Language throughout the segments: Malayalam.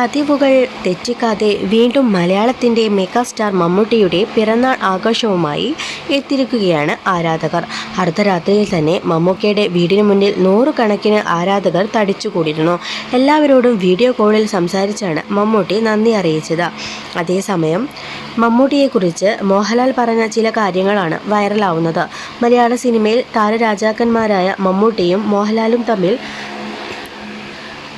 പതിവുകൾ തെറ്റിക്കാതെ വീണ്ടും മലയാളത്തിന്റെ മെഗാസ്റ്റാർ മമ്മൂട്ടിയുടെ പിറന്നാൾ ആഘോഷവുമായി എത്തിയിരിക്കുകയാണ് ആരാധകർ. അർദ്ധരാത്രിയിൽ തന്നെ മമ്മൂക്കയുടെ വീടിന് മുന്നിൽ നൂറുകണക്കിന് ആരാധകർ തടിച്ചുകൂടിയിരുന്നു. എല്ലാവരോടും വീഡിയോ കോളിൽ സംസാരിച്ചാണ് മമ്മൂട്ടി നന്ദി അറിയിച്ചത്. അതേസമയം മമ്മൂട്ടിയെക്കുറിച്ച് മോഹൻലാൽ പറഞ്ഞ ചില കാര്യങ്ങളാണ് വൈറലാവുന്നത്. മലയാള സിനിമയിൽ താരരാജാക്കന്മാരായ മമ്മൂട്ടിയും മോഹൻലാലും തമ്മിൽ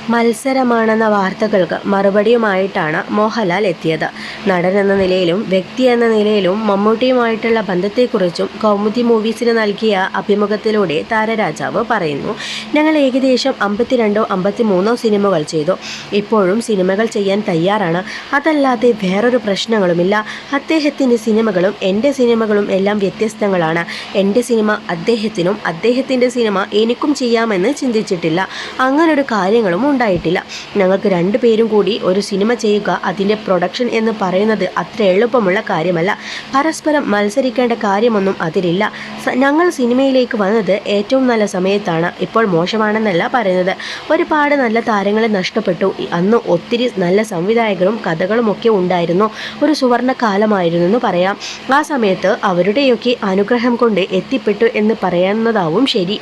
മത്സരമാണെന്ന വാർത്തകൾക്ക് മറുപടിയുമായിട്ടാണ് മോഹൻലാൽ എത്തിയത്. നടൻ എന്ന നിലയിലും വ്യക്തി എന്ന നിലയിലും മമ്മൂട്ടിയുമായിട്ടുള്ള ബന്ധത്തെക്കുറിച്ചും കൗമുദി മൂവീസിന് നൽകിയ അഭിമുഖത്തിലൂടെ താരരാജാവ് പറയുന്നു ഞങ്ങൾ ഏകദേശം അമ്പത്തിരണ്ടോ അമ്പത്തിമൂന്നോ സിനിമകൾ ചെയ്തു. ഇപ്പോഴും സിനിമകൾ ചെയ്യാൻ തയ്യാറാണ്. അതല്ലാതെ വേറൊരു പ്രശ്നങ്ങളുമില്ല. അദ്ദേഹത്തിന്റെ സിനിമകളും എന്റെ സിനിമകളും എല്ലാം വ്യത്യസ്തങ്ങളാണ്. എന്റെ സിനിമ അദ്ദേഹത്തിനും അദ്ദേഹത്തിന്റെ സിനിമ എനിക്കും ചെയ്യാമെന്ന് ചിന്തിച്ചിട്ടില്ല. അങ്ങനൊരു കാര്യങ്ങളും ഉണ്ടായിട്ടില്ല. ഞങ്ങൾക്ക് രണ്ടുപേരും കൂടി ഒരു സിനിമ ചെയ്യുക അതിന്റെ പ്രൊഡക്ഷൻ എന്ന് പറയുന്നത് അത്ര എളുപ്പമുള്ള കാര്യമല്ല. പരസ്പരം മത്സരിക്കേണ്ട കാര്യമൊന്നും അതിലില്ല. ഞങ്ങൾ സിനിമയിലേക്ക് വന്നത് ഏറ്റവും നല്ല സമയത്താണ്. ഇപ്പോൾ മോശമാണെന്നല്ല പറയുന്നത്. ഒരുപാട് നല്ല താരങ്ങളെ നഷ്ടപ്പെട്ടു. അന്ന് ഒത്തിരി നല്ല സംവിധായകരും കഥകളുമൊക്കെ ഉണ്ടായിരുന്നു. ഒരു സുവർണ കാലമായിരുന്നു എന്ന് പറയാം. ആ സമയത്ത് അവരുടെയൊക്കെ അനുഗ്രഹം കൊണ്ട് എത്തിപ്പെട്ടു എന്ന് പറയുന്നതാവും ശരി.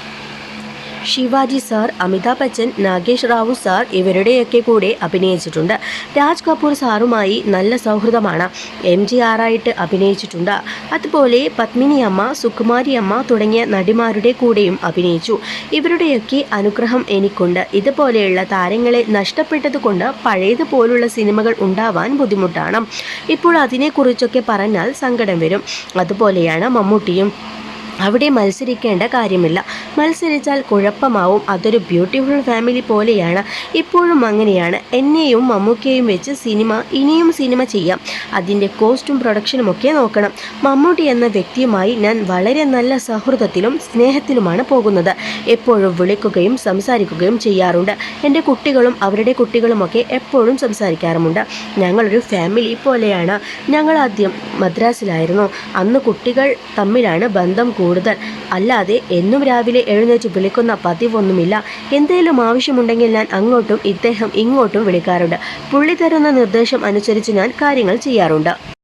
ശിവാജി സാർ അമിതാഭ് ബച്ചൻ നാഗേഷ് റാവു സാർ ഇവരുടെയൊക്കെ കൂടെ അഭിനയിച്ചിട്ടുണ്ട്. രാജ് കപൂർ സാറുമായി നല്ല സൗഹൃദമാണ്. എം ജി ആറായിട്ട് അഭിനയിച്ചിട്ടുണ്ട്. അതുപോലെ പത്മിനി അമ്മ സുകുമാരി അമ്മ തുടങ്ങിയ നടിമാരുടെ കൂടെയും അഭിനയിച്ചു. ഇവരുടെയൊക്കെ അനുഗ്രഹം എനിക്കുണ്ട്. ഇതുപോലെയുള്ള താരങ്ങളെ നഷ്ടപ്പെട്ടതുകൊണ്ട് പഴയതുപോലുള്ള സിനിമകൾ ഉണ്ടാവാൻ ബുദ്ധിമുട്ടാണ്. ഇപ്പോൾ അതിനെക്കുറിച്ചൊക്കെ പറഞ്ഞാൽ സങ്കടം വരും. അതുപോലെയാണ് മമ്മൂട്ടിയും. അവിടെ മത്സരിക്കേണ്ട കാര്യമില്ല. മത്സരിച്ചാൽ കുഴപ്പമാവും. അതൊരു ബ്യൂട്ടിഫുൾ ഫാമിലി പോലെയാണ്. ഇപ്പോഴും അങ്ങനെയാണ്. എന്നെയും മമ്മൂക്കയും വെച്ച് സിനിമ ഇനിയും സിനിമ ചെയ്യാം. അതിന്റെ കോസ്റ്റും പ്രൊഡക്ഷനും ഒക്കെ നോക്കണം. മമ്മൂട്ടി എന്ന വ്യക്തിയുമായി ഞാൻ വളരെ നല്ല സൗഹൃദത്തിലും സ്നേഹത്തിലുമാണ് പോകുന്നത്. എപ്പോഴും വിളിക്കുകയും സംസാരിക്കുകയും ചെയ്യാറുണ്ട്. എന്റെ കുട്ടികളും അവരുടെ കുട്ടികളുമൊക്കെ എപ്പോഴും സംസാരിക്കാറുമുണ്ട്. ഞങ്ങളൊരു ഫാമിലി പോലെയാണ്. ഞങ്ങൾ ആദ്യം മദ്രാസിലായിരുന്നു. അന്ന് കുട്ടികൾ തമ്മിലാണ് ബന്ധം കൂടുതൽ. അല്ലാതെ എന്നും രാവിലെ എഴുന്നേറ്റ് വിളിക്കുന്ന പതിവൊന്നുമില്ല. എന്തെങ്കിലും ആവശ്യമുണ്ടെങ്കിൽ ഞാൻ അങ്ങോട്ടും ഇദ്ദേഹം ഇങ്ങോട്ടും വിളിക്കാറുണ്ട്. പുള്ളി തരുന്ന നിർദ്ദേശം അനുസരിച്ച് ഞാൻ കാര്യങ്ങൾ ചെയ്യാറുണ്ട്.